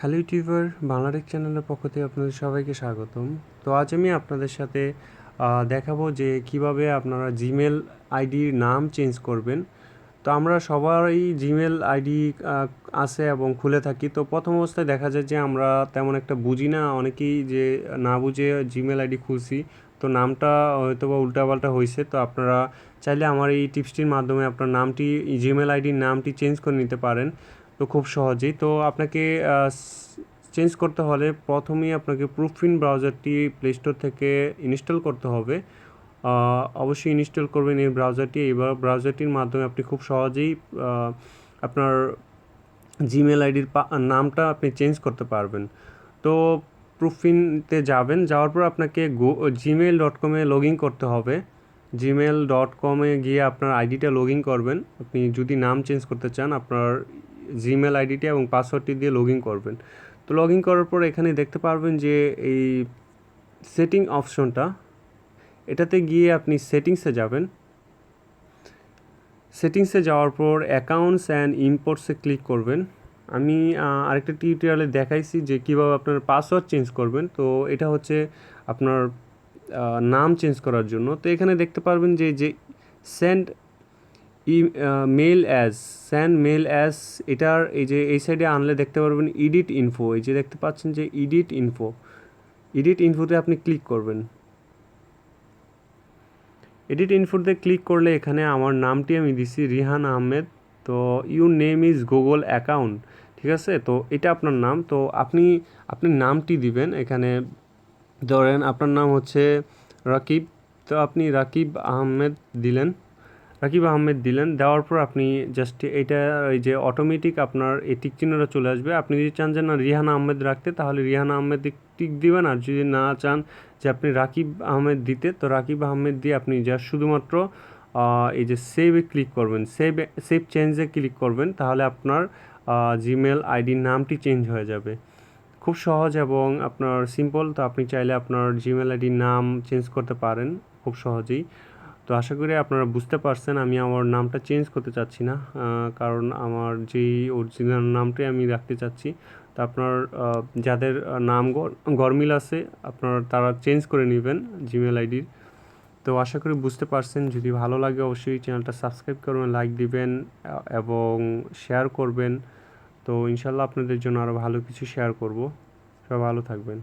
Hello YouTuber Bangla Tech চ্যানেলের পক্ষ থেকে আপনাদের সবাইকে স্বাগতম। তো আজ আমি আপনাদের সাথে দেখাবো যে কীভাবে আপনারা জিমেল আইডির নাম চেঞ্জ করবেন। তো আমরা সবাই জিমেল আইডি আছে এবং খুলে থাকি। তো প্রথম অবস্থায় দেখা যায় যে আমরা তেমন একটা বুঝি না। অনেকেই যে না বুঝে জিমেল আইডি খুলছি। তো নামটা হয়তো বা উল্টাপাল্টা হয়েছে তো আপনারা চাইলে আমার এই টিপসটির মাধ্যমে আপনার নামটি জিমেল আইডির নামটি চেঞ্জ করে নিতে পারেন। তো খুব সহজেই। তো আপনাকে চেঞ্জ করতে হলে প্রথমেই আপনাকে প্রুফিন ব্রাউজারটি প্লে স্টোর থেকে ইনস্টল করতে হবে। অবশ্যই ইনস্টল করবেন এই ব্রাউজারটি এই ব্রাউজারটির মাধ্যমে আপনি খুব সহজেই আপনার জিমেল আইডির নামটা আপনি চেঞ্জ করতে পারবেন। তো প্রুফিনতে যাবেন। যাওয়ার পর আপনাকে গো জিমেল ডট কমে লগ ইন করতে হবে। জিমেল ডট কমে গিয়ে আপনার আইডিটা লগ ইন করবেন। আপনি যদি নাম চেঞ্জ করতে চান, আপনার জিমেল আইডিটা এবং পাসওয়ার্ডটি দিয়ে লগ ইন করবেন। তো লগ ইন করার পর এখানে দেখতে পারবেন যে এই সেটিং অপশনটা এটাতে গিয়ে আপনি সেটিংসে যাবেন। সেটিংসে যাওয়ার পর অ্যাকাউন্টস অ্যান্ড ইম্পোর্টসে ক্লিক করবেন। আমি আরেকটা টিউটোরিয়ালে দেখাইছি যে কীভাবে আপনার পাসওয়ার্ড চেঞ্জ করবেন। তো এটা হচ্ছে আপনার নাম চেঞ্জ করার জন্য। তো এখানে দেখতে পারবেন যে যে send e mail as send mail as এটার এই যে, এই সাইডে আনলে দেখতে পারবেন ইডিট ইনফো এই যে দেখতে পাচ্ছেন যে ইডিট ইনফো এডিট ইনফোতে আপনি ক্লিক করবেন। এডিট ইনফোতে ক্লিক করলে এখানে আমার নামটি আমি দিছি রিহান আহমেদ, তো your name is Google account ঠিক আছে? তো এটা আপনার নাম, তো আপনি আপনি নামটি দিবেন এখানে, ধরেন আপনার নাম হচ্ছে রাকিব, তো আপনি রাকিব আহমেদ দিলেন। রাকিব আহমেদ দিলেন। দেওয়ার পর আপনি জাস্ট এটা এই যে অটোমেটিক আপনার এই টিক চিহ্নটা চলে আসবে। আপনি যদি চান যে না রিহানা আহমেদ রাখতে, তাহলে রিহানা আহমেদ টিক দিবেন। আর যদি না চান যে আপনি রাকিব আহমেদ দিতে, তো রাকিব আহমেদ দিয়ে আপনি জাস্ট শুধুমাত্র এই যে সেভে ক্লিক করবেন। সেভ সেভ চেঞ্জে ক্লিক করবেন, তাহলে আপনার জিমেল আইডির নামটি চেঞ্জ হয়ে যাবে। খুব সহজ এবং আপনার সিম্পল তো আপনি চাইলে আপনার জিমেল আইডির নাম চেঞ্জ করতে পারেন। খুব সহজেই। তো আশা করি আপনারা বুঝতে পারছেন আমি আমার নামটা চেঞ্জ করতে চাচ্ছি না কারণ আমার যেই অরিজিনাল নামটাই আমি রাখতে চাচ্ছি। তো আপনার যাদের নাম গর- গরমিল আছে, আপনার তারা চেঞ্জ করে নেবেন জিমেল আইডির তো আশা করি বুঝতে পারছেন, যদি ভালো লাগে অবশ্যই চ্যানেলটা সাবস্ক্রাইব করবেন লাইক দিবেন এবং শেয়ার করবেন। তো ইনশাল্লাহ আপনাদের জন্য আরও ভালো কিছু শেয়ার করব। সবাই ভালো থাকবেন।